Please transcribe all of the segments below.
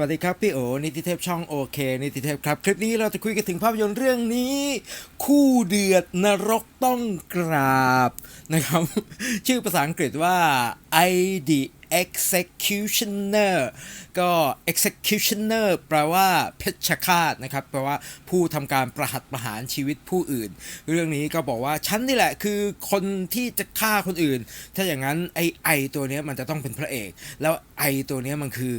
วัสดีครับ พี่โอนิติเทพช่องโอเคนิติเทพครับ คลิปนี้เราจะคุยกันถึงภาพยนตร์เรื่องนี้ คู่เดือดนรกต้องกราบนะครับ ชื่อภาษาอังกฤษว่า I the Executioner ก็ Executioner แปลว่าเพชฌฆาตนะครับ แปลว่าผู้ทำการประหัตประหารชีวิตผู้อื่น เรื่องนี้ก็บอกว่าฉันนี่แหละคือคนที่จะฆ่าคนอื่น ถ้าอย่างนั้นไอไอตัวนี้มันจะต้องเป็นพระเอก แล้วไอตัวนี้มันคือ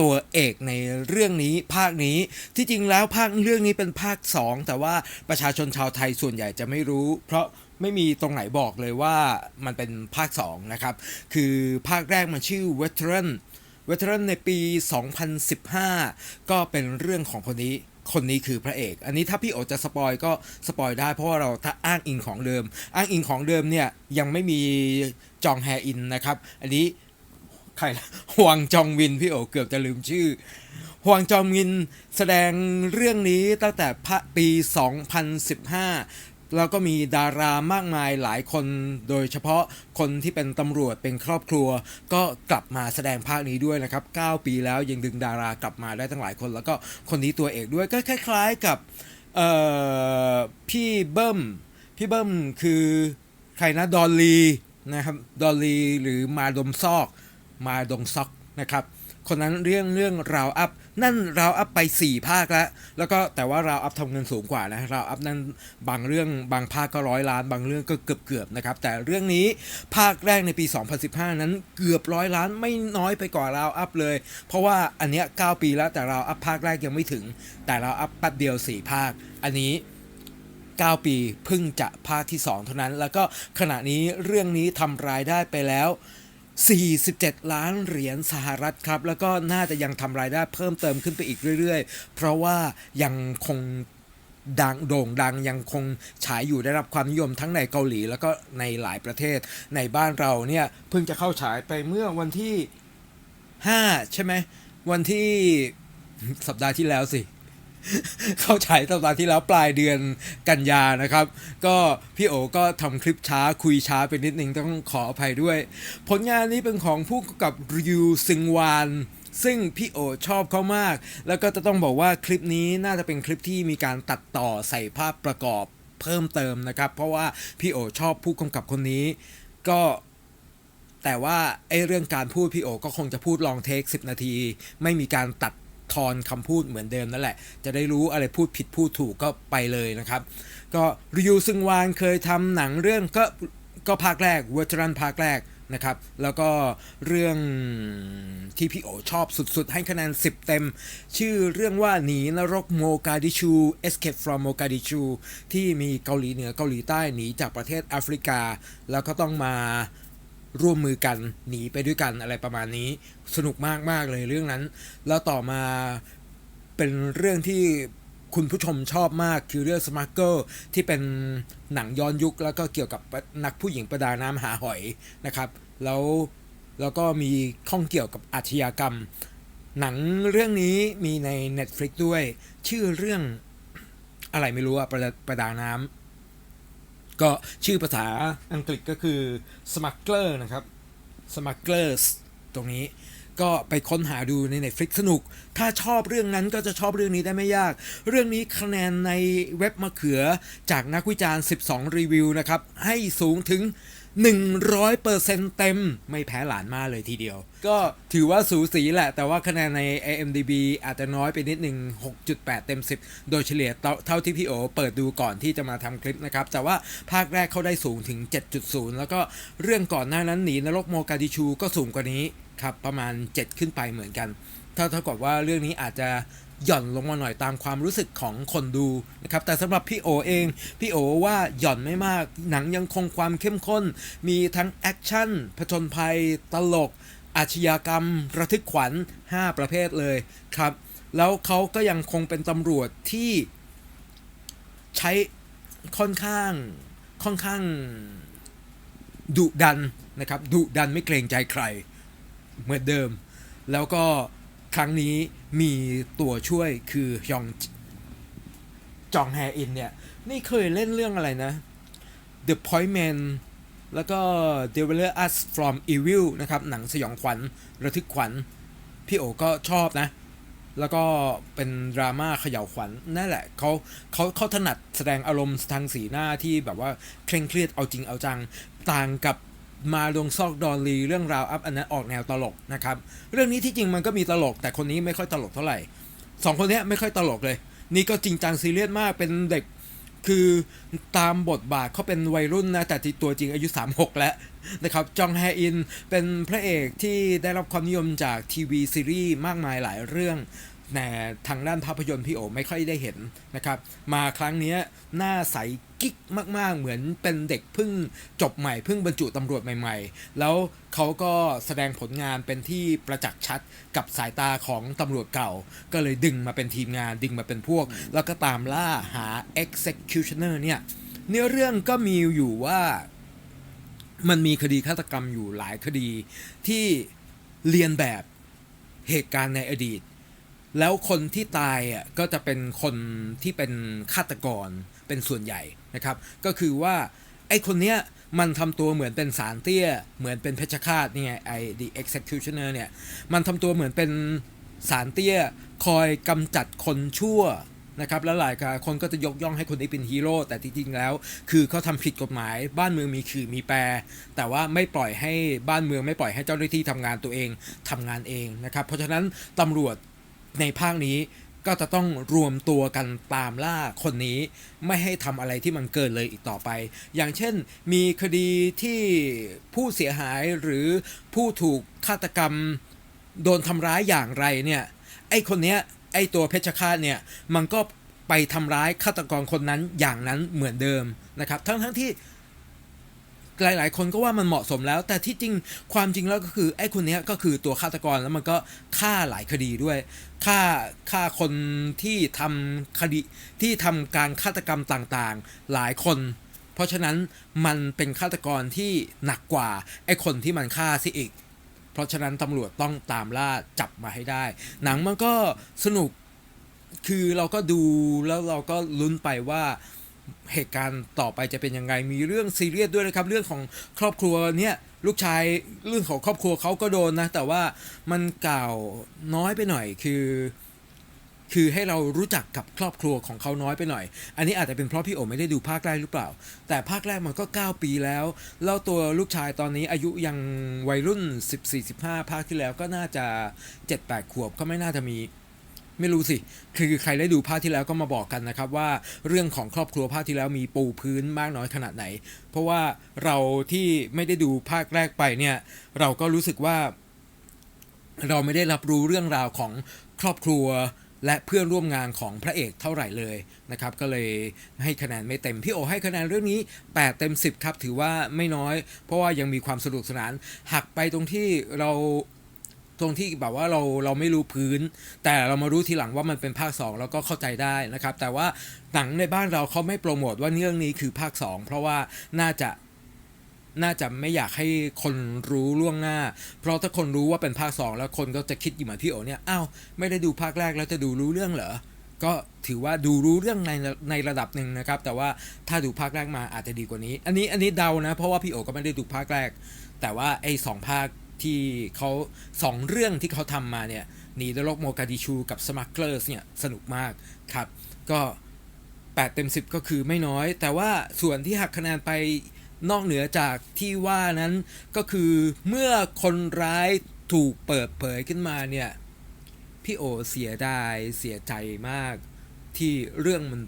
ตัวเอกในเรื่องนี้ภาคนี้ที่จริงแล้วภาคเรื่องนี้เป็นภาค 2 แต่ว่าประชาชนชาวไทยส่วนใหญ่จะไม่รู้ เพราะไม่มีตรงไหนบอกเลยว่ามันเป็นภาค 2 นะครับ คือภาคแรกมันชื่อ Veteran Veteran ในปี 2015 ก็เป็นเรื่องของคนนี้คนนี้คือพระเอก อันนี้ถ้าพี่โอจะสปอยก็สปอยได้เพราะว่าเราถ้าอ้างอิงของเดิม อ้างอิงของเดิมเนี่ยยังไม่มีจองแฮอินนะครับ อันนี้ ใครนะฮวงจองวินพี่โอเกือบจะลืมชื่อฮวงจองวินแสดงเรื่องนี้ตั้งแต่พะปี 2015 แล้วก็มีดารามากมายหลายคน โดยเฉพาะคนที่เป็นตำรวจเป็นครอบครัว ก็กลับมาแสดงภาคนี้ด้วยนะครับ 9 ปีแล้วยังดึงดารากลับมาได้ตั้งหลายคน แล้วก็คนนี้ตัวเอกด้วยก็คล้ายๆกับพี่เบิ้มพี่เบิ้มคือใครนะดอลลีนะครับดอลลีหรือมาดมซอก มาดงซอกนะครับคนนั้นเรื่องเรื่องราวอัพนั่นราวอัพไป 4 ภาคแล้ว แล้วก็แต่ว่าราวอัพทำเงินสูงกว่านะราวอัพนั่นบางเรื่องบางภาคก็ร้อยล้าน บางเรื่องก็เกือบเกือบๆนะครับ แต่เรื่องนี้ภาคแรกในปี 2015 นั้นเกือบร้อยล้านไม่น้อยไปกว่าราวอัพเลย เพราะว่าอันเนี้ย9ปีแล้วแต่ราวอัพภาคแรกยังไม่ถึง แต่ราวอัพแป๊บเดียว 4 ภาค อันนี้ 9 ปีเพิ่งจะภาคที่ 2 เท่านั้น แล้วก็ขณะนี้เรื่องนี้ทำรายได้ไปแล้ว 47 ล้านเหรียญสหรัฐครับ แล้วก็น่าจะยังทำรายได้เพิ่มเติมขึ้นไปอีกเรื่อยๆ เพราะว่ายังคงดังโด่งดังยังคงฉายอยู่ได้รับความนิยมทั้งในเกาหลีแล้วก็ในหลายประเทศในบ้านเราเนี่ยเพิ่งจะเข้าฉายไปเมื่อวันที่ 5 ใช่ไหมวันที่สัปดาห์ที่แล้วสิ เข้าฉายสัปดาห์ที่แล้วปลายเดือนกันยานะครับ ก็พี่โอก็ทำคลิปช้าคุยช้าไปนิดนึงต้องขออภัยด้วย ผลงานนี้เป็นของผู้กำกับริวซึงวานซึ่งพี่โอชอบเขามาก แล้วก็จะต้องบอกว่าคลิปนี้น่าจะเป็นคลิปที่มีการตัดต่อใส่ภาพประกอบเพิ่มเติมนะครับ เพราะว่าพี่โอชอบผู้กำกับคนนี้ ก็แต่ว่าไอ้เรื่องการพูดพี่โอก็คงจะพูดลองเทค 10 นาที ไม่มีการตัด ทอนคำพูดเหมือนเดิมนั่นแหละ จะได้รู้อะไรพูดผิดพูดถูกก็ไปเลยนะครับ ก็ริวซึงวานเคยทำหนังเรื่องก็ก็ภาคแรกเวอร์ชันภาคแรกนะครับ แล้วก็เรื่องที่พี่โอชอบสุดๆ ให้คะแนน 10 เต็ม ชื่อเรื่องว่าหนีนรกโมกาดิชู Escape from Mogadishu ที่มีเกาหลีเหนือเกาหลีใต้หนีจากประเทศแอฟริกา แล้วก็ต้องมา ร่วมมือกันหนีไปด้วยกันอะไรประมาณนี้ สนุกมากมากเลยเรื่องนั้น แล้วต่อมาเป็นเรื่องที่คุณผู้ชมชอบมากคือเรื่องสมาร์เกิลที่เป็นหนังย้อนยุค แล้วก็เกี่ยวกับนักผู้หญิงประดาน้ำหาหอยนะครับ แล้วแล้วก็มีข้องเกี่ยวกับอาชญากรรม หนังเรื่องนี้มีใน Netflix ด้วย ชื่อเรื่องอะไรไม่รู้อะประดาประดาน้ำ ก็ชื่อภาษาอังกฤษก็คือ smuggler นะครับ smugglers ตรงนี้ก็ไปค้นหาดูใน Netflix สนุก ถ้าชอบเรื่องนั้นก็จะชอบเรื่องนี้ได้ไม่ยาก เรื่องนี้คะแนนในเว็บมะเขือจากนักวิจารณ์ 12 รีวิวนะครับ ให้สูงถึง 100%เต็ม ไม่แพ้หลานมาเลยทีเดียว ก็ถือว่าสูสีแหละ แต่ว่าคะแนนใน IMDb อาจจะน้อยไปนิดหนึ่ง6.8 เต็ม 10 โดยเฉลี่ยเท่าเท่าที่พี่โอเปิดดูก่อนที่จะมาทำคลิปนะครับ แต่ว่าภาคแรกเขาได้สูงถึง 7.0 แล้วก็เรื่องก่อนหน้านั้นหนีนรกโมกาดิชูก็สูงกว่านี้ครับประมาณ 7 ขึ้นไปเหมือนกัน เท่าเท่ากับว่าเรื่องนี้อาจจะหย่อนลงมาหน่อยตามความรู้สึกของคนดูนะครับ แต่สำหรับพี่โอเอง พี่โอว่าหย่อนไม่มาก หนังยังคงความเข้มข้น มีทั้งแอคชั่น ผจญภัย ตลก อาชญากรรม ระทึกขวัญ 5 ประเภทเลยครับ แล้วเขาก็ยังคงเป็นตำรวจที่ใช้ค่อนข้างค่อนข้างดุดันนะครับดุดันไม่เกรงใจใครเหมือนเดิม แล้วก็ ครั้งนี้มีตัวช่วยคือยองจองแฮอินเนี่ย นี่เคยเล่นเรื่องอะไรนะ The Point Man แล้วก็ Deliver Us from Evil นะครับ หนังสยองขวัญระทึกขวัญ พี่โอก็ชอบนะ แล้วก็เป็นดราม่าเขย่าวขวัญนั่นแหละเขาเขาเขาถนัดแสดงอารมณ์ทางสีหน้าที่แบบว่าเคร่งเครียดเอาจริงเอาจัง ต่างกับ มาลงซอกดอนลีเรื่องราวอัพอันนั้นออกแนวตลกนะครับเรื่องนี้ที่จริงมันก็มีตลก แต่คนนี้ไม่ค่อยตลกเท่าไหร่สองคนนี้ไม่ค่อยตลกเลย นี่ก็จริงจังซีเรียสมากเป็นเด็กคือตามบทบาทเขาเป็นวัยรุ่นนะ แต่ที่ตัวจริงอายุ 36 แล้วนะครับจองแฮอินเป็นพระเอกที่ได้รับความนิยมจากทีวีซีรีส์มากมายหลายเรื่อง แต่ทางด้านภาพยนตร์พี่โอไม่ค่อยได้เห็นนะครับ มาครั้งเนี้ยหน้าใสกิ๊กมาก ๆ เหมือนเป็นเด็กเพิ่งจบใหม่เพิ่งบรรจุตำรวจใหม่ ๆ แล้วเขาก็แสดงผลงานเป็นที่ประจักษ์ชัดกับสายตาของตำรวจเก่า ก็เลยดึงมาเป็นทีมงานดึงมาเป็นพวก แล้วก็ตามล่าหา executioner เนี่ยเนื้อเรื่องก็มีอยู่ว่ามันมีคดีฆาตกรรมอยู่หลายคดีที่เรียนแบบเหตุการณ์ในอดีต แล้วคนที่ตายอะก็จะเป็นคนที่เป็นฆาตกรเป็นส่วนใหญ่นะครับ ก็คือว่าไอ้คนเนี้ยมันทำตัวเหมือนเป็นสารเตี้ย เหมือนเป็นเพชฌฆาตนี่ไงไอ้ the executioner เนี่ย มันทำตัวเหมือนเป็นสารเตี้ย คอยกำจัดคนชั่วนะครับแล้วหลายคนก็จะยกย่องให้คนนี้เป็นฮีโร่แต่จริงๆแล้ว คือเขาทำผิดกฎหมาย บ้านเมืองมีขื่อมีแปร แต่ว่าไม่ปล่อยให้บ้านเมืองไม่ปล่อยให้เจ้าหน้าที่ทำงานตัวเองทำงานเองนะครับ เพราะฉะนั้นตำรวจ ในภาคนี้ก็จะต้องรวมตัวกันตามล่าคนนี้ไม่ให้ทำอะไรที่มันเกินเลยอีกต่อไป อย่างเช่นมีคดีที่ผู้เสียหายหรือผู้ถูกฆาตกรรมโดนทำร้ายอย่างไรเนี่ย ไอ้คนเนี้ยไอ้ตัวเพชฌฆาตเนี่ย มันก็ไปทำร้ายฆาตกรคนนั้นอย่างนั้นเหมือนเดิมนะครับ ทั้งทั้งที่ หลาย ๆ คนก็ว่ามันเหมาะสมแล้ว แต่ที่จริงความจริงแล้วก็คือไอ้คนนี้ก็คือตัวฆาตกรแล้วมันก็ฆ่าหลายคดีด้วยฆ่าฆ่าคนที่ทำคดีที่ทำการฆาตกรรมต่างๆ หลายคน เพราะฉะนั้นมันเป็นฆาตกรที่หนักกว่าไอ้คนที่มันฆ่าซิอีก เพราะฉะนั้นตำรวจต้องตามล่าจับมาให้ได้ หนังมันก็สนุกคือเราก็ดูแล้วเราก็ลุ้นไปว่า เหตุการณ์ต่อไปจะเป็นยังไง มีเรื่องซีเรียสด้วยนะครับ เรื่องของครอบครัวเนี่ยลูกชายเรื่องของครอบครัวเขาก็โดนนะ แต่ว่ามันกล่าวน้อยไปหน่อยคือ คือให้เรารู้จักกับครอบครัวของเขาน้อยไปหน่อย อันนี้อาจจะเป็นเพราะพี่โอไม่ได้ดูภาคแรกหรือเปล่า แต่ภาคแรกมันก็ 9 ปีแล้ว แล้วตัวลูกชายตอนนี้อายุยังวัยรุ่น 14-15 ภาคที่แล้วก็น่าจะ 7-8 ขวบก็ไม่น่าจะมี ไม่รู้สิ คือใครได้ดูภาคที่แล้วก็มาบอกกันนะครับว่าเรื่องของครอบครัวภาคที่แล้วมีปูพื้นมากน้อยขนาดไหน เพราะว่าเราที่ไม่ได้ดูภาคแรกไปเนี่ย เราก็รู้สึกว่า เราไม่ได้รับรู้เรื่องราวของครอบครัวและเพื่อนร่วมงานของพระเอกเท่าไหร่เลยนะครับ ก็เลยให้คะแนนไม่เต็ม พี่โอให้คะแนนเรื่องนี้ 8 เต็ม 10 ครับ ถือว่าไม่น้อย เพราะว่ายังมีความสนุกสนาน หักไปตรงที่เรา ตรงที่แบบว่าเราเราไม่รู้พื้น แต่เรามารู้ทีหลังว่ามันเป็นภาค 2 แล้วก็เข้าใจได้นะครับ แต่ว่าหนังในบ้านเราเขาไม่โปรโมทว่าเรื่องนี้คือภาค 2 เพราะว่าน่าจะน่าจะไม่อยากให้คนรู้ล่วงหน้า เพราะถ้าคนรู้ว่าเป็นภาค 2 แล้วคนก็จะคิดอยู่เหมือนพี่โอเนี่ย อ้าว ไม่ได้ดูภาคแรกแล้วจะดูรู้เรื่องเหรอ ก็ถือว่าดูรู้เรื่องในในระดับหนึ่งนะครับ แต่ว่าถ้าดูภาคแรกมาอาจจะดีกว่านี้ อันนี้อันนี้เดานะ เพราะว่าพี่โอก็ไม่ได้ดูภาคแรก แต่ว่าไอ้สองภาค ที่เขาสองเรื่องที่เขาทำมาเนี่ยหนีนรกโมกาดิชูกับสมัคเกอร์สเนี่ยสนุกมากครับ ก็ 8 เต็ม 10 ก็คือไม่น้อย แต่ว่าส่วนที่หักคะแนนไปนอกเหนือจากที่ว่านั้นก็คือเมื่อคนร้ายถูกเปิดเผยขึ้นมาเนี่ย พี่โอเสียดายเสียใจมากที่เรื่องมัน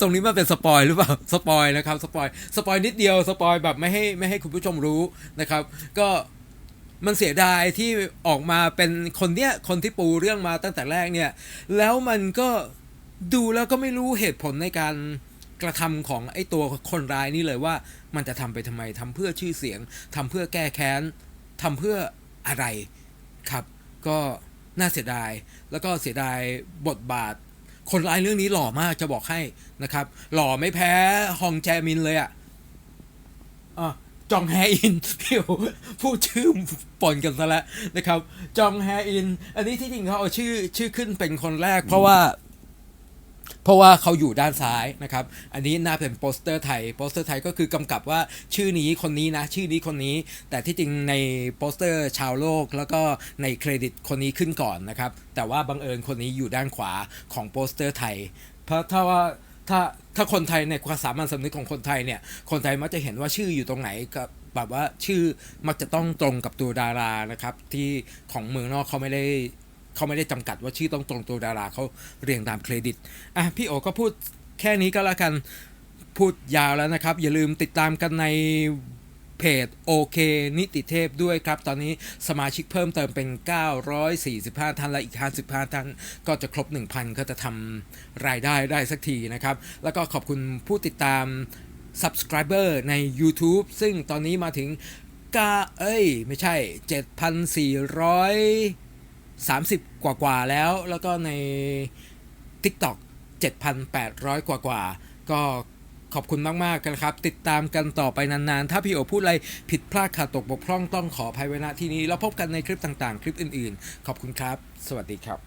ตรงนี้มันเป็นสปอยหรือเปล่าสปอยนะครับสปอยสปอยนิดเดียวสปอยแบบไม่ให้ไม่ให้คุณผู้ชมรู้นะครับ ก็มันเสียดายที่ออกมาเป็นคนเนี้ยคนที่ปูเรื่องมาตั้งแต่แรกเนี่ย แล้วมันก็ดูแล้วก็ไม่รู้เหตุผลในการกระทำของไอ้ตัวคนร้ายนี่เลยว่า มันจะทำไปทำไมทำเพื่อชื่อเสียงทำเพื่อแก้แค้นทำเพื่ออะไรครับ ก็น่าเสียดาย แล้วก็เสียดายบทบาท คนร้ายเรื่องนี้หล่อมากจะบอกให้นะครับ หล่อไม่แพ้ฮองแจมินเลยอะ่ะอะจองแฮอินพี่พูดชื่อปนกันซะแล้วนะครับ จองแฮอิน อันนี้ที่จริงเขาเอาชื่อชื่อขึ้นเป็นคนแรก เพราะว่า เพราะว่าเขาอยู่ด้านซ้ายนะครับ อันนี้น่าเป็นโปสเตอร์ไทย โปสเตอร์ไทยก็คือกำกับว่าชื่อนี้คนนี้นะ ชื่อนี้คนนี้ แต่ที่จริงในโปสเตอร์ชาวโลก แล้วก็ในเครดิตคนนี้ขึ้นก่อนนะครับ แต่ว่าบังเอิญคนนี้อยู่ด้านขวาของโปสเตอร์ไทย เพราะถ้าว่าถ้าถ้าคนไทยในความสามัญสำนึกของคนไทยเนี่ย คนไทยมักจะเห็นว่าชื่ออยู่ตรงไหนกับแบบว่าชื่อมักจะต้องตรงกับตัวดารานะครับ ที่ของเมืองนอกเขาไม่ได้ เขาไม่ได้จำกัดว่าชื่อต้องตรงตัวดาราเขาเรียงตามเครดิตอะพี่โอก็พูดแค่นี้ก็แล้วกันพูดยาวแล้วนะครับ อย่าลืมติดตามกันในเพจโอเคนิติเทพด้วยครับ ตอนนี้สมาชิกเพิ่มเติมเป็น 945 ท่านและอีก 55 ท่าน ก็จะครบ 1,000 ก็จะทำรายได้ได้สักทีนะครับ แล้วก็ขอบคุณผู้ติดตาม subscriber ใน YouTube ซึ่งตอนนี้มาถึงกาเอ้ย ไม่ใช่ 7,400 30 กว่ากว่าแล้ว แล้วก็ใน TikTok 7,800 กว่ากว่า ก็ขอบคุณมากๆกันครับ ติดตามกันต่อไปนานๆ ถ้าพี่โอพูดอะไรผิดพลาดขาดตกบกพร่องต้องขออภัยไว้ณที่นี้ แล้วพบกันในคลิปต่างๆ คลิปอื่นๆ ขอบคุณครับ สวัสดีครับ